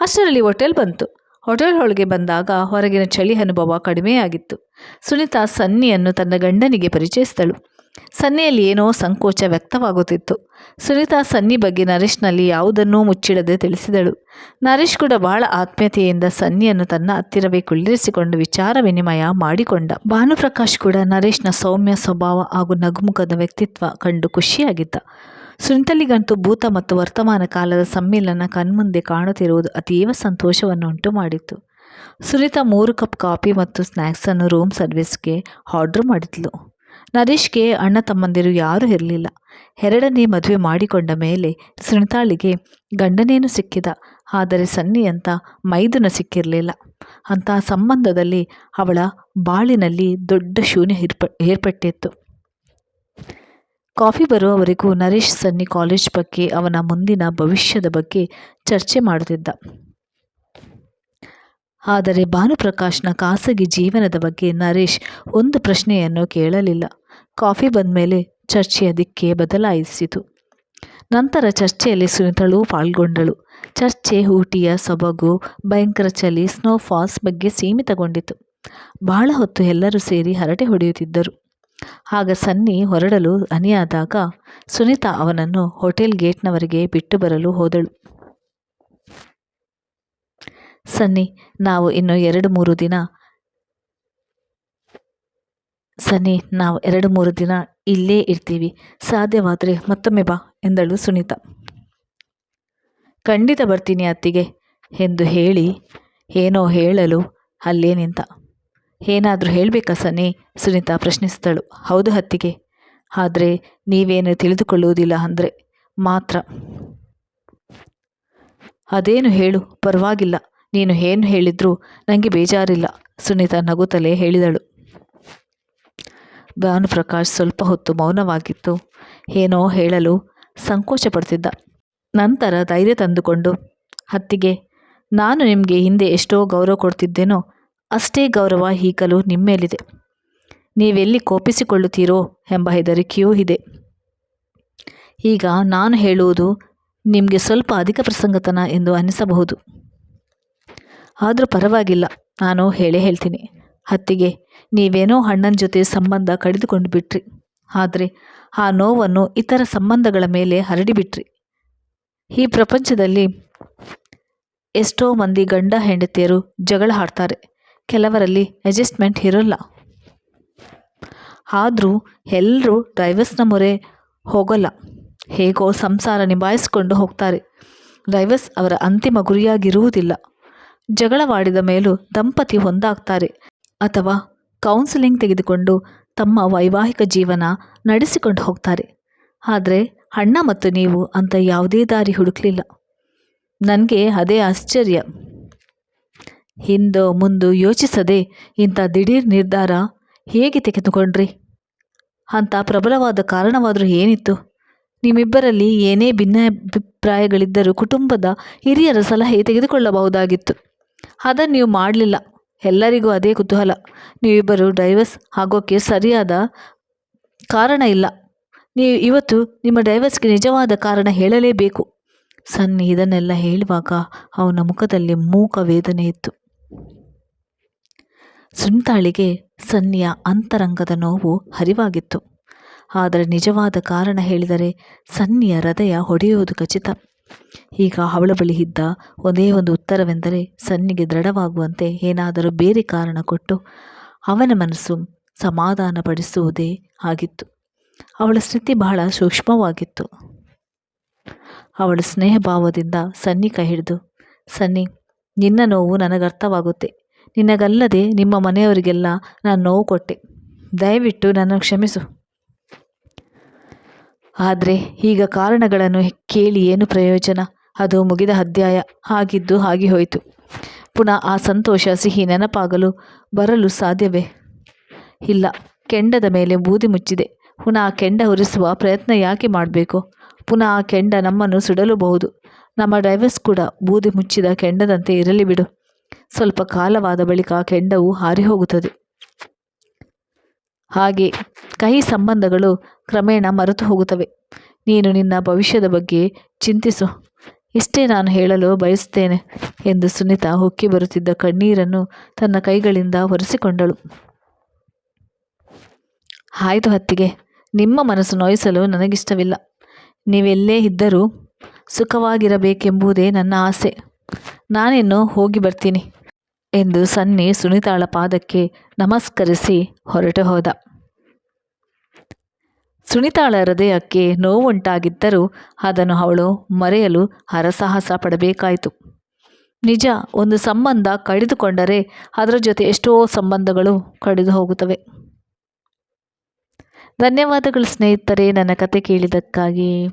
[SPEAKER 1] ಅಷ್ಟರಲ್ಲಿ ಹೋಟೆಲ್ ಬಂತು. ಹೋಟೆಲ್ ಒಳಗೆ ಬಂದಾಗ ಹೊರಗಿನ ಚಳಿ ಅನುಭವ ಕಡಿಮೆಯಾಗಿತ್ತು. ಸುನಿತಾ ಸನ್ನಿಯನ್ನು ತನ್ನ ಗಂಡನಿಗೆ ಪರಿಚಯಿಸಿದಳು. ಸನ್ನಿಯಲ್ಲಿ ಏನೋ ಸಂಕೋಚ ವ್ಯಕ್ತವಾಗುತ್ತಿತ್ತು. ಸುನಿತಾ ಸನ್ನಿ ಬಗ್ಗೆ ನರೇಶ್ನಲ್ಲಿ ಯಾವುದನ್ನೂ ಮುಚ್ಚಿಡದೆ ತಿಳಿಸಿದಳು. ನರೇಶ್ ಕೂಡ ಬಹಳ ಆತ್ಮೀಯತೆಯಿಂದ ಸನ್ನಿಯನ್ನು ತನ್ನ ಹತ್ತಿರವೇ ಕುಳ್ಳಿರಿಸಿಕೊಂಡು ವಿಚಾರ ವಿನಿಮಯ ಮಾಡಿಕೊಂಡ. ಭಾನುಪ್ರಕಾಶ್ ಕೂಡ ನರೇಶ್ನ ಸೌಮ್ಯ ಸ್ವಭಾವ ಹಾಗೂ ನಗುಮುಖದ ವ್ಯಕ್ತಿತ್ವ ಕಂಡು ಖುಷಿಯಾಗಿದ್ದ. ಸುನಿತಲಿಗಂತೂ ಭೂತ ಮತ್ತು ವರ್ತಮಾನ ಕಾಲದ ಸಮ್ಮಿಲನ ಕಣ್ಮುಂದೆ ಕಾಣುತ್ತಿರುವುದು ಅತೀವ ಸಂತೋಷವನ್ನು ಉಂಟು ಮಾಡಿತ್ತು. ಸುನಿತಾ ಮೂರು ಕಪ್ ಕಾಫಿ ಮತ್ತು ಸ್ನ್ಯಾಕ್ಸನ್ನು ರೂಮ್ ಸರ್ವಿಸ್ಗೆ ಆರ್ಡ್ರ್ ಮಾಡಿದ್ಲು. ನರೇಶ್ಗೆ ಅಣ್ಣ ತಮ್ಮಂದಿರು ಯಾರೂ ಇರಲಿಲ್ಲ. ಎರಡನೇ ಮದುವೆ ಮಾಡಿಕೊಂಡ ಮೇಲೆ ಸುನಿತಾಳಿಗೆ ಗಂಡನೇನು ಸಿಕ್ಕಿದ, ಆದರೆ ಸನ್ನಿ ಅಂತ ಮೈದುನ ಸಿಕ್ಕಿರಲಿಲ್ಲ. ಅಂತಹ ಸಂಬಂಧದಲ್ಲಿ ಅವಳ ಬಾಳಿನಲ್ಲಿ ದೊಡ್ಡ ಶೂನ್ಯ ಏರ್ಪ, ಏರ್ಪಟ್ಟಿತ್ತು. ಕಾಫಿ ಬರುವವರೆಗೂ ನರೇಶ್ ಸನ್ನಿ ಕಾಲೇಜ್ ಬಗ್ಗೆ ಅವನ ಮುಂದಿನ ಭವಿಷ್ಯದ ಬಗ್ಗೆ ಚರ್ಚೆ ಮಾಡುತ್ತಿದ್ದ. ಆದರೆ ಭಾನುಪ್ರಕಾಶ್ನ ಖಾಸಗಿ ಜೀವನದ ಬಗ್ಗೆ ನರೇಶ್ ಒಂದು ಪ್ರಶ್ನೆಯನ್ನು ಕೇಳಲಿಲ್ಲ. ಕಾಫಿ ಬಂದ ಮೇಲೆ ಚರ್ಚೆಯ ದಿಕ್ಕೇ ಬದಲಾಯಿಸಿತು. ನಂತರ ಚರ್ಚೆಯಲ್ಲಿ ಸುನಿತಳು ಪಾಲ್ಗೊಂಡಳು. ಚರ್ಚೆ, ಊಟಿಯ ಸೊಬಗು, ಭಯಂಕರ ಚಳಿ, ಸ್ನೋಫಾಲ್ಸ್ ಬಗ್ಗೆ ಸೀಮಿತಗೊಂಡಿತು. ಬಹಳ ಹೊತ್ತು ಎಲ್ಲರೂ ಸೇರಿ ಹರಟೆ ಹೊಡೆಯುತ್ತಿದ್ದರು. ಆಗ ಸನ್ನಿ ಹೊರಡಲು ಅನಿಯಾದಾಗ ಸುನಿತಾ ಅವನನ್ನು ಹೋಟೆಲ್ ಗೇಟ್ನವರೆಗೆ ಬಿಟ್ಟು ಬರಲು ಹೋದಳು. ಸನ್ನಿ, ನಾವು ಇನ್ನು ಎರಡು ಮೂರು ದಿನ ಸನ್ನಿ, ನಾವು ಎರಡು ಮೂರು ದಿನ ಇಲ್ಲೇ ಇರ್ತೀವಿ. ಸಾಧ್ಯವಾದರೆ ಮತ್ತೊಮ್ಮೆ ಬಾ ಎಂದಳು ಸುನೀತಾ. ಖಂಡಿತ ಬರ್ತೀನಿ ಅತ್ತಿಗೆ ಎಂದು ಹೇಳಿ, ಏನೋ ಹೇಳಲು ಅಲ್ಲೇ ನಿಂತ. ಏನಾದರೂ ಹೇಳಬೇಕಾ ಸನ್ನಿ? ಸುನೀತಾ ಪ್ರಶ್ನಿಸಿದಳು. ಹೌದು ಹತ್ತಿಗೆ ಆದರೆ ನೀವೇನು ತಿಳಿದುಕೊಳ್ಳುವುದಿಲ್ಲ ಅಂದರೆ ಮಾತ್ರ. ಅದೇನು ಹೇಳು, ಪರವಾಗಿಲ್ಲ. ನೀನು ಏನು ಹೇಳಿದ್ರೂ ನನಗೆ ಬೇಜಾರಿಲ್ಲ. ಸುನೀತಾ ನಗುತ್ತಲೇ ಹೇಳಿದಳು. ಭಾನುಪ್ರಕಾಶ್ ಸ್ವಲ್ಪ ಹೊತ್ತು ಮೌನವಾಗಿತ್ತು. ಏನೋ ಹೇಳಲು ಸಂಕೋಚ ಪಡ್ತಿದ್ದ. ನಂತರ ಧೈರ್ಯ ತಂದುಕೊಂಡು ಹತ್ತಿಗೆ ನಾನು ನಿಮಗೆ ಹಿಂದೆ ಎಷ್ಟೋ ಗೌರವ ಕೊಡ್ತಿದ್ದೇನೋ ಅಷ್ಟೇ ಗೌರವ ಈಗಲೂ ನಿಮ್ಮೇಲಿದೆ. ನೀವೆಲ್ಲಿ ಕೋಪಿಸಿಕೊಳ್ಳುತ್ತೀರೋ ಎಂಬ ಹೆದರಿಕೆಯೂ ಇದೆ. ಈಗ ನಾನು ಹೇಳುವುದು ನಿಮಗೆ ಸ್ವಲ್ಪ ಅಧಿಕ ಪ್ರಸಂಗತನ ಎಂದು ಅನ್ನಿಸಬಹುದು ಆದರೂ ಪರವಾಗಿಲ್ಲ. ನಾನು ಹೇಳೇ ಹೇಳ್ತೀನಿ. ಹತ್ತಿಗೆ ನೀವೇನೋ ಅಣ್ಣನ ಜೊತೆ ಸಂಬಂಧ ಕಡಿದುಕೊಂಡು ಬಿಟ್ರಿ ಆದರೆ ಆ ನೋವನ್ನು ಇತರ ಸಂಬಂಧಗಳ ಮೇಲೆ ಹರಡಿಬಿಟ್ರಿ. ಈ ಪ್ರಪಂಚದಲ್ಲಿ ಎಷ್ಟೋ ಮಂದಿ ಗಂಡ ಹೆಂಡತಿಯರು ಜಗಳ ಆಡ್ತಾರೆ. ಕೆಲವರಲ್ಲಿ ಅಡ್ಜಸ್ಟ್ಮೆಂಟ್ ಇರೋಲ್ಲ. ಆದರೂ ಎಲ್ಲರೂ ಡೈವರ್ಸ್ನ ಮೊರೆ ಹೋಗೋಲ್ಲ. ಹೇಗೋ ಸಂಸಾರ ನಿಭಾಯಿಸಿಕೊಂಡು ಹೋಗ್ತಾರೆ. ಡೈವರ್ಸ್ ಅವರ ಅಂತಿಮ ಗುರಿಯಾಗಿರುವುದಿಲ್ಲ. ಜಗಳವಾಡಿದ ಮೇಲೂ ದಂಪತಿ ಹೊಂದಾಗ್ತಾರೆ ಅಥವಾ ಕೌನ್ಸಿಲಿಂಗ್ ತೆಗೆದುಕೊಂಡು ತಮ್ಮ ವೈವಾಹಿಕ ಜೀವನ ನಡೆಸಿಕೊಂಡು ಹೋಗ್ತಾರೆ. ಆದರೆ ಅಣ್ಣ ಮತ್ತು ನೀವು ಅಂತ ಯಾವುದೇ ದಾರಿ ಹುಡುಕಲಿಲ್ಲ. ನನಗೆ ಅದೇ ಆಶ್ಚರ್ಯ. ಹಿಂದೋ ಮುಂದೋ ಯೋಚಿಸದೆ ಇಂಥ ದಿಢೀರ್ ನಿರ್ಧಾರ ಹೇಗೆ ತೆಗೆದುಕೊಂಡ್ರಿ? ಅಂಥ ಪ್ರಬಲವಾದ ಕಾರಣವಾದರೂ ಏನಿತ್ತು? ನಿಮ್ಮಿಬ್ಬರಲ್ಲಿ ಏನೇ ಭಿನ್ನಾಭಿಪ್ರಾಯಗಳಿದ್ದರೂ ಕುಟುಂಬದ ಹಿರಿಯರ ಸಲಹೆ ತೆಗೆದುಕೊಳ್ಳಬಹುದಾಗಿತ್ತು. ಅದನ್ನು ನೀವು ಮಾಡಲಿಲ್ಲ. ಎಲ್ಲರಿಗೂ ಅದೇ ಕುತೂಹಲ. ನೀವಿಬ್ಬರು ಡೈವರ್ಸ್ ಆಗೋಕ್ಕೆ ಸರಿಯಾದ ಕಾರಣ ಇಲ್ಲ. ನೀವು ಇವತ್ತು ನಿಮ್ಮ ಡೈವರ್ಸ್ಗೆ ನಿಜವಾದ ಕಾರಣ ಹೇಳಲೇಬೇಕು. ಸನ್ನಿ ಇದನ್ನೆಲ್ಲ ಹೇಳುವಾಗ ಅವನ ಮುಖದಲ್ಲಿ ಮೂಕ ವೇದನೆ ಇತ್ತು. ಸುಂತಾಳಿಗೆ ಸನ್ನಿಯ ಅಂತರಂಗದ ನೋವು ಹರಿವಾಗಿತ್ತು. ಆದರೆ ನಿಜವಾದ ಕಾರಣ ಹೇಳಿದರೆ ಸನ್ನಿಯ ಹೃದಯ ಹೊಡೆಯುವುದು ಖಚಿತ. ಈಗ ಅವಳ ಬಳಿ ಇದ್ದ ಒಂದೇ ಒಂದು ಉತ್ತರವೆಂದರೆ ಸನ್ನಿಗೆ ದೃಢವಾಗುವಂತೆ ಏನಾದರೂ ಬೇರೆ ಕಾರಣ ಕೊಟ್ಟು ಅವನ ಮನಸ್ಸು ಸಮಾಧಾನಪಡಿಸುವುದೇ ಆಗಿತ್ತು. ಅವಳ ಸ್ಥಿತಿ ಬಹಳ ಸೂಕ್ಷ್ಮವಾಗಿತ್ತು. ಅವಳ ಸ್ನೇಹ ಭಾವದಿಂದ ಸನ್ನಿ ಕೈ ಹಿಡಿದು, ಸನ್ನಿ, ನಿನ್ನ ನೋವು ನನಗರ್ಥವಾಗುತ್ತೆ ನಿನಗಲ್ಲದೆ ನಿಮ್ಮ ಮನೆಯವರಿಗೆಲ್ಲ ನಾನು ನೋವು ಕೊಟ್ಟೆ. ದಯವಿಟ್ಟು ನನ್ನ ಕ್ಷಮಿಸು. ಆದರೆ ಈಗ ಕಾರಣಗಳನ್ನು ಕೇಳಿ ಏನು ಪ್ರಯೋಜನ? ಅದು ಮುಗಿದ ಅಧ್ಯಾಯ. ಆಗಿದ್ದು ಹಾಗೆ ಹೋಯಿತು. ಪುನಃ ಆ ಸಂತೋಷ, ಸಿಹಿ, ನೆನಪಾಗಲು ಬರಲು ಸಾಧ್ಯವೇ? ಇಲ್ಲ. ಕೆಂಡದ ಮೇಲೆ ಬೂದಿ ಮುಚ್ಚಿದೆ. ಪುನಃ ಆ ಕೆಂಡ ಉರಿಸುವ ಪ್ರಯತ್ನ ಯಾಕೆ ಮಾಡಬೇಕು? ಪುನಃ ಆ ಕೆಂಡ ನಮ್ಮನ್ನು ಸುಡಲೂಬಹುದು. ನಮ್ಮ ಡ್ರೈವರ್ಸ್ ಕೂಡ ಬೂದಿ ಮುಚ್ಚಿದ ಕೆಂಡದಂತೆ ಇರಲಿ ಬಿಡು. ಸ್ವಲ್ಪ ಕಾಲವಾದ ಬಳಿಕ ಆ ಕೆಂಡವು ಹಾರಿ ಹೋಗುತ್ತದೆ. ಹಾಗೆ ಕಹಿ ಸಂಬಂಧಗಳು ಕ್ರಮೇಣ ಮರೆತು ಹೋಗುತ್ತವೆ. ನೀನು ನಿನ್ನ ಭವಿಷ್ಯದ ಬಗ್ಗೆ ಚಿಂತಿಸು. ಇಷ್ಟೇ ನಾನು ಹೇಳಲು ಬಯಸುತ್ತೇನೆ ಎಂದು ಸುನೀತಾ ಹೊಕ್ಕಿ ಬರುತ್ತಿದ್ದ ಕಣ್ಣೀರನ್ನು ತನ್ನ ಕೈಗಳಿಂದ ಒರೆಸಿಕೊಂಡಳು. ಆಯಿತು ಹತ್ತಿಗೆ ನಿಮ್ಮ ಮನಸ್ಸು ನೋಯಿಸಲು ನನಗಿಷ್ಟವಿಲ್ಲ. ನೀವೆಲ್ಲೇ ಇದ್ದರೂ ಸುಖವಾಗಿರಬೇಕೆಂಬುದೇ ನನ್ನ ಆಸೆ. ನಾನಿನ್ನು ಹೋಗಿ ಬರ್ತೀನಿ. ಎಂದು ಸನ್ನಿ ಸುನಿತಾಳ ಪಾದಕ್ಕೆ ನಮಸ್ಕರಿಸಿ ಹೊರಟು ಹೋದ. ಸುನಿತಾಳ ಹೃದಯಕ್ಕೆ ನೋವುಂಟಾಗಿದ್ದರೂ ಅದನ್ನು ಅವಳು ಮರೆಯಲು ಹರಸಾಹಸ ಪಡಬೇಕಾಯಿತು. ನಿಜ, ಒಂದು ಸಂಬಂಧ ಕಡಿದುಕೊಂಡರೆ ಅದರ ಜೊತೆ ಎಷ್ಟೋ ಸಂಬಂಧಗಳು ಕಡಿದು ಹೋಗುತ್ತವೆ. ಧನ್ಯವಾದಗಳು ಸ್ನೇಹಿತರೆ, ನನ್ನ ಕತೆ ಕೇಳಿದ್ದಕ್ಕಾಗಿ.